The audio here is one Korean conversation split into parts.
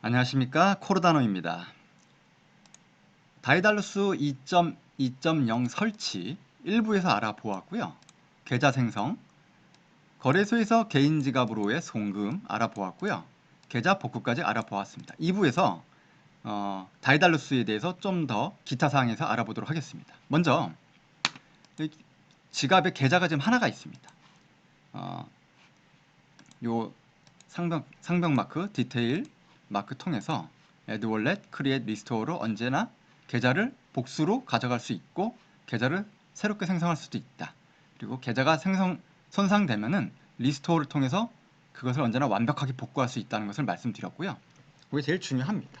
안녕하십니까 코르다노입니다. 다이달루스 2.2.0 설치 일부에서 알아보았고요. 계좌 생성, 거래소에서 개인 지갑으로의 송금 알아보았고요. 계좌 복구까지 알아보았습니다. 2부에서 어, 다이달루스에 대해서 좀 더 기타 사항에서 알아보도록 하겠습니다. 먼저 이 지갑에 계좌가 지금 하나가 있습니다. 어, 요 상병 상병 마크 디테일 마크 통해서 add wallet, create restore로 언제나 계좌를 복수로 가져갈 수 있고 계좌를 새롭게 생성할 수도 있다. 그리고 계좌가 생성 손상되면은 리스토어를 통해서 그것을 언제나 완벽하게 복구할 수 있다는 것을 말씀드렸고요. 그게 제일 중요합니다.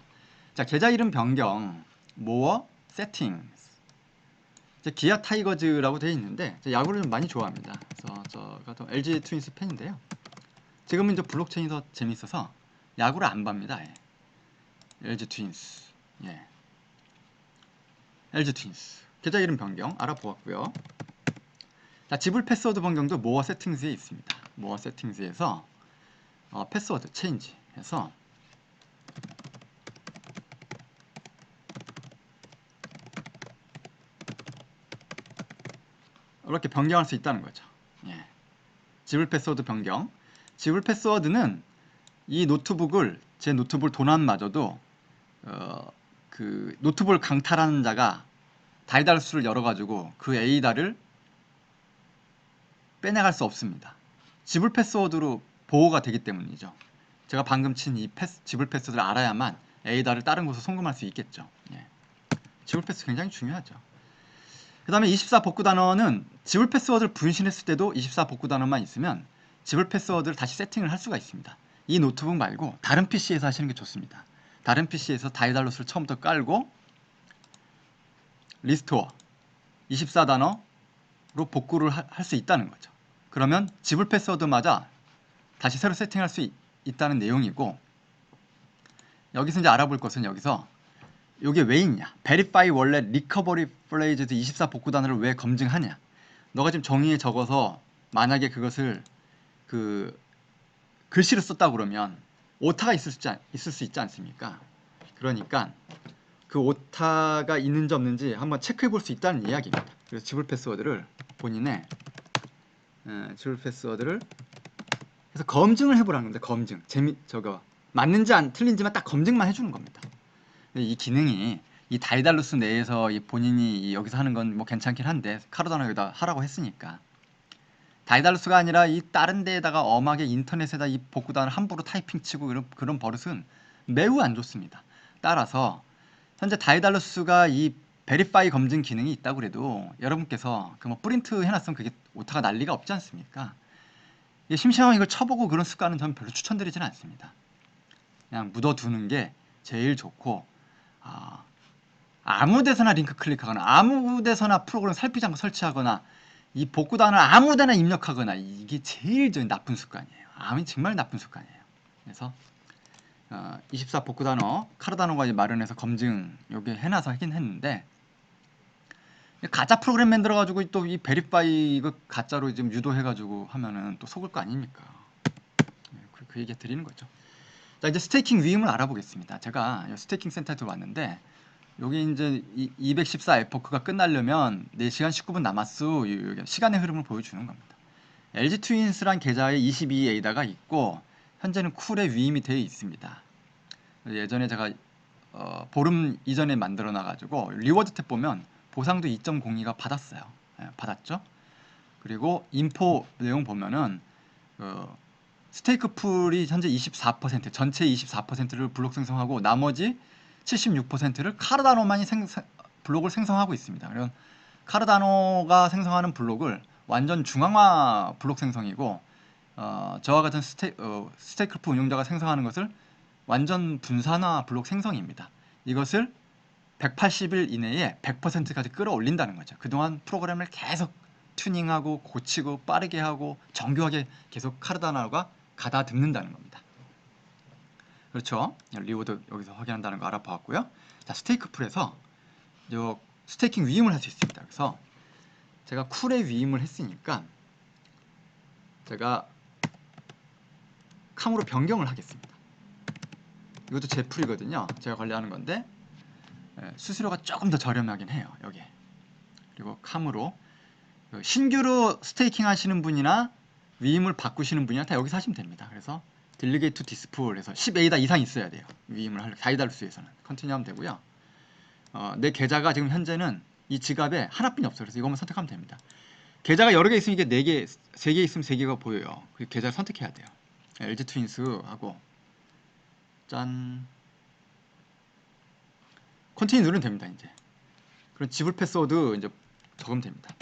자, 계좌 이름 변경, more settings. 이제 기아 타이거즈라고 되어 있는데 제가 야구를 좀 많이 좋아합니다. 그래서 저가 또 LG 트윈스 팬인데요. 지금은 이제 블록체인이 더 재밌어서 야구를 안 봅니다. 예. LG 트윈스. 예. LG 트윈스. 계좌 이름 변경 알아보았고요. 자, 지불 패스워드 변경도 모어 세팅스에 있습니다. 모어 세팅스에서 어, 패스워드 체인지 해서 이렇게 변경할 수 있다는 거죠. 예. 지불 패스워드 변경. 지불 패스워드는 이 노트북을 제 노트북 도난마저도 어, 그 노트북을 강탈하는 자가 다이달 수를 열어가지고 그 에이다를 빼내갈 수 없습니다. 지불 패스워드로 보호가 되기 때문이죠. 제가 방금 친 이 패스, 지불 패스워드를 알아야만 에이다를 다른 곳으로 송금할 수 있겠죠. 예. 지불 패스 굉장히 중요하죠. 그 다음에 24 복구 단어는 지불 패스워드를 분신했을 때도 24 복구 단어만 있으면 지불 패스워드를 다시 세팅을 할 수가 있습니다. 이 노트북 말고 다른 PC에서 하시는 게 좋습니다. 다른 PC에서 다이달로스를 처음부터 깔고 리스토어 24단어로 복구를 할 수 있다는 거죠. 그러면 지불 패스워드마저 다시 새로 세팅할 수 있, 있다는 내용이고 여기서 이제 알아볼 것은 여기서 이게 왜 있냐? Verify Wallet Recovery Phrase 24 복구 단어를 왜 검증하냐? 너가 지금 정의에 적어서 만약에 그것을 그 글씨를 썼다 그러면 오타가 있을 수, 있을 수 있지 않습니까? 그러니까 그 오타가 있는지 없는지 한번 체크해 볼 수 있다는 이야기입니다. 그래서 지불 패스워드를 본인의 에, 지불 패스워드를 해서 검증을 해보라는 건데 검증 재미 저거 맞는지 안 틀린지만 딱 검증만 해주는 겁니다. 이 기능이 이 다이달루스 내에서 이 본인이 여기서 하는 건 뭐 괜찮긴 한데 카르다노에다 하라고 했으니까 다이달루스가 아니라 이 다른 데에다가 엄하게 인터넷에다 이 복구단을 함부로 타이핑 치고 그런, 그런 버릇은 매우 안 좋습니다. 따라서 현재 다이달루스가 이 베리파이 검증 기능이 있다고 그래도 여러분께서 그 뭐 프린트 해놨으면 그게 오타가 날 리가 없지 않습니까? 심심하면 이걸 쳐보고 그런 습관은 저는 별로 추천드리지는 않습니다. 그냥 묻어두는 게 제일 좋고 아, 아무 데서나 링크 클릭하거나 아무 데서나 프로그램 살피지 않고 설치하거나 이 복구단을 아무데나 입력하거나 이게 제일 저 나쁜 습관이에요. 아무 정말 나쁜 습관이에요. 그래서 어, 24 복구 단어 카르다노가 마련해서 검증 여기 해놔서 하긴 했는데 가짜 프로그램 만들어가지고 또 이 베리파이 이거 가짜로 지금 유도해가지고 하면은 또 속을 거 아닙니까? 네, 그, 그 얘기 드리는 거죠. 자 이제 스테이킹 위임을 알아보겠습니다. 제가 스테이킹 센터에 들어왔는데 여기 이제 214 에포크가 끝나려면 4시간 19분 남았어. 시간의 흐름을 보여주는 겁니다. LG 트윈스란 계좌에 22A다가 있고 현재는 쿨에 위임이 되어 있습니다. 예전에 제가 어, 보름 이전에 만들어 놔가지고 리워드 탭 보면 보상도 2.02가 받았어요. 예, 받았죠. 그리고 인포 내용 보면은 어, 스테이크 풀이 현재 24% 전체 24%를 블록 생성하고 나머지 76%를 카르다노만이 생, 블록을 생성하고 있습니다. 그럼 카르다노가 생성하는 블록을 완전 중앙화 블록 생성이고 어, 저와 같은 스테, 어, 스테이크프 운용자가 생성하는 것을 완전 분산화 블록 생성입니다. 이것을 180일 이내에 100%까지 끌어올린다는 거죠. 그동안 프로그램을 계속 튜닝하고 고치고 빠르게 하고 정교하게 계속 카르다노가 가다듬는다는 겁니다. 그렇죠. 리워드 여기서 확인한다는 거 알아봤고요. 자, 스테이크 풀에서 요 스테이킹 위임을 할 수 있습니다. 그래서 제가 쿨에 위임을 했으니까 제가 캄으로 변경을 하겠습니다. 이것도 제 풀이거든요. 제가 관리하는 건데 예, 수수료가 조금 더 저렴하긴 해요. 여기 그리고 캄으로 그 신규로 스테이킹 하시는 분이나 위임을 바꾸시는 분이나 다 여기서 하시면 됩니다. 그래서 딜리게이트 디스플에서 10에이다 이상 있어야 돼요. 위임을 할 다이달수에서는 컨티뉴 하면 되고요. 어, 내 계좌가 지금 현재는 이 지갑에 하나뿐이 없어요. 그래서 이것만 선택하면 됩니다. 계좌가 여러 개 있으면 이게 네 개, 세개 있으면 세 개가 보여요. 그 계좌를 선택해야 돼요. LG 트윈스 하고 짠 컨티뉴 누르면 됩니다. 이제 그럼 지불 패스워드 이제 적으면 됩니다.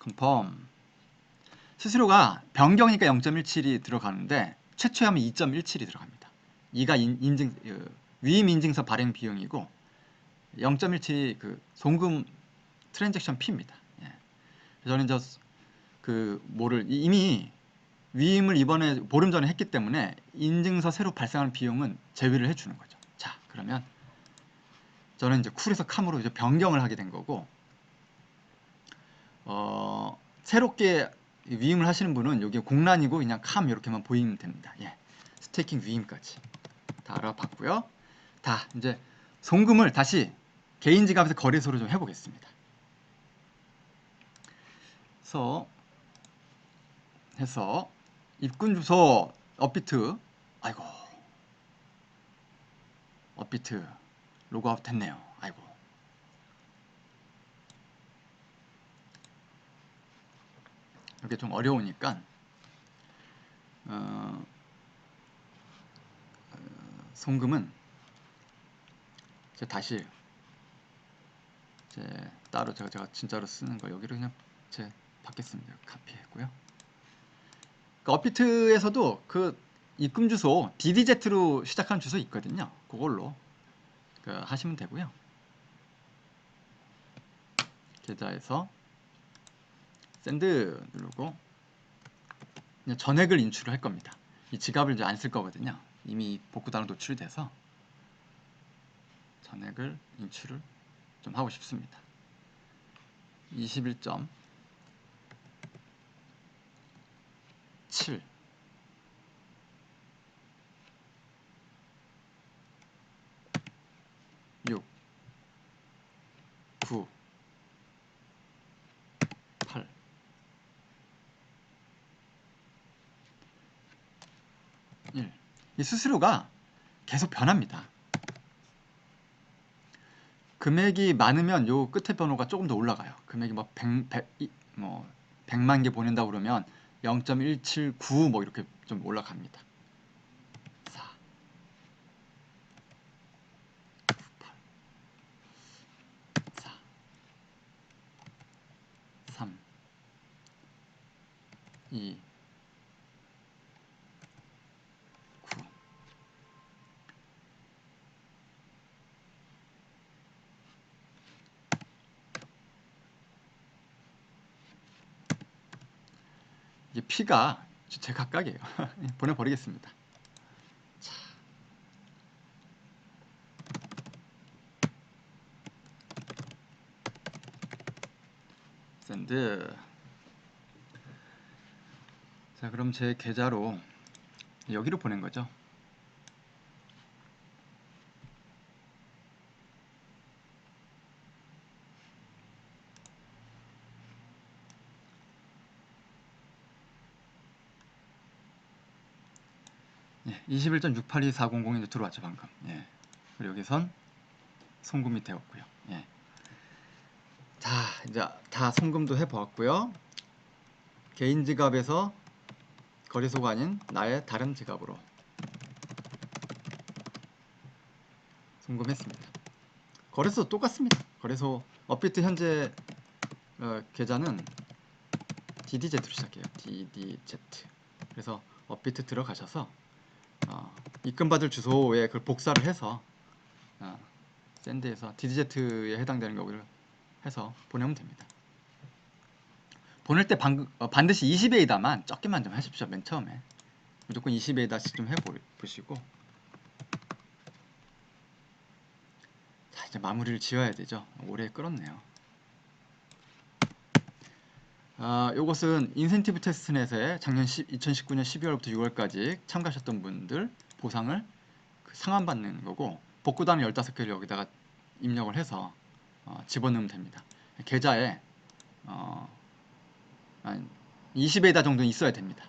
컨펌 수수료가 변경이니까 0.17이 들어가는데 최초에 하면 2.17이 들어갑니다. 이가 인, 인증 그, 위임 인증서 발행 비용이고 0.17이 그 송금 트랜잭션 피입니다. 예. 저는 저 그 뭐를 이미 위임을 이번에 보름 전에 했기 때문에 인증서 새로 발생하는 비용은 제외를 해주는 거죠. 자 그러면 저는 이제 쿨에서 캄으로 이제 변경을 하게 된 거고 어, 새롭게 위임을 하시는 분은 여기 공란이고 그냥 캄 이렇게만 보이면 됩니다. 예. 스테이킹 위임까지 다 알아봤고요. 다 이제 송금을 다시 개인 지갑에서 거래소로 좀 해보겠습니다. 그래서 해서 입금 주소 업비트 아이고 업비트 로그아웃 됐네요. 아 이게 좀 어려우니까 어, 어, 송금은 이제 다시 이제 따로 제가, 제가 진짜로 쓰는 거 여기를 그냥 제 받겠습니다. 카피했고요. 그 업비트에서도 그 입금 주소 DDZ로 시작하는 주소 있거든요. 그걸로 그 하시면 되고요. 계좌에서 샌드 누르고 그냥 전액을 인출을 할 겁니다. 이 지갑을 이제 안 쓸 거거든요. 이미 복구단으로 노출이 돼서 전액을 인출을 좀 하고 싶습니다. 21점 7 6 9 8 1. 이 수수료가 계속 변합니다. 금액이 많으면 요 끝에 번호가 조금 더 올라가요. 금액이 뭐 100, 100, 뭐 100만 개 보낸다 그러면 0.179 뭐 이렇게 좀 올라갑니다. 4 9 8 4 3 2 9 이게 피가 제 각각이에요. 보내버리겠습니다. 자. 샌드. 자, 그럼 제 계좌로 여기로 보낸 거죠. 예, 21.682400이 이제 들어왔죠 방금. 예. 그리고 여기선 송금이 되었고요. 예. 자, 이제 다 송금도 해보았고요. 개인 지갑에서 거래소가 아닌 나의 다른 지갑으로 송금했습니다. 거래소 똑같습니다. 거래소 업비트 현재 어, 계좌는 DDZ로 시작해요. DDZ. 그래서 업비트 들어가셔서 어, 입금받을 주소에 그걸 복사를 해서 어, 샌드에서 DDZ에 해당되는 거를 해서 보내면 됩니다. 보낼 때 방, 어, 반드시 20회이다만 적게만 좀 하십시오. 맨 처음에 무조건 20회이다씩 좀 해보시고 자 이제 마무리를 지어야 되죠. 오래 끌었네요. 아, 요것은 인센티브 테스트넷에 작년 10, 2019년 12월부터 6월까지 참가하셨던 분들 보상을 그 상환받는 거고 복구단을 15개를 여기다가 입력을 해서 어, 집어넣으면 됩니다. 계좌에 어, 한 20에다 정도 있어야 됩니다.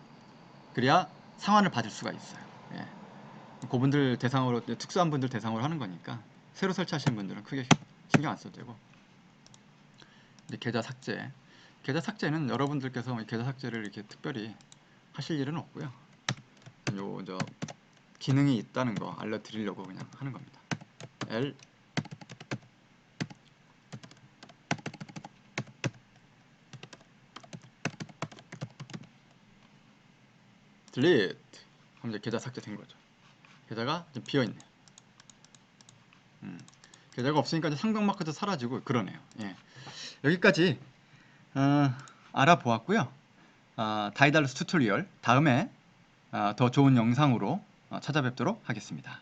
그래야 상환을 받을 수가 있어요. 예. 그분들 대상으로 특수한 분들 대상으로 하는 거니까 새로 설치하시는 분들은 크게 신경 안 써도 되고 이제 계좌 삭제 계좌 삭제는 여러분들께서 이 계좌 삭제를 이렇게 특별히 하실 일은 없고요. 요 저 기능이 있다는 거 알려드리려고 그냥 하는 겁니다. L delete 하면 이제 계좌 삭제된 거죠. 계좌가 좀 비어 있네요. 음, 계좌가 없으니까 이제 상병 마크도 사라지고 그러네요. 예. 여기까지 어, 알아보았고요. 어, 다이달로스 튜토리얼 다음에 어, 더 좋은 영상으로 어, 찾아뵙도록 하겠습니다.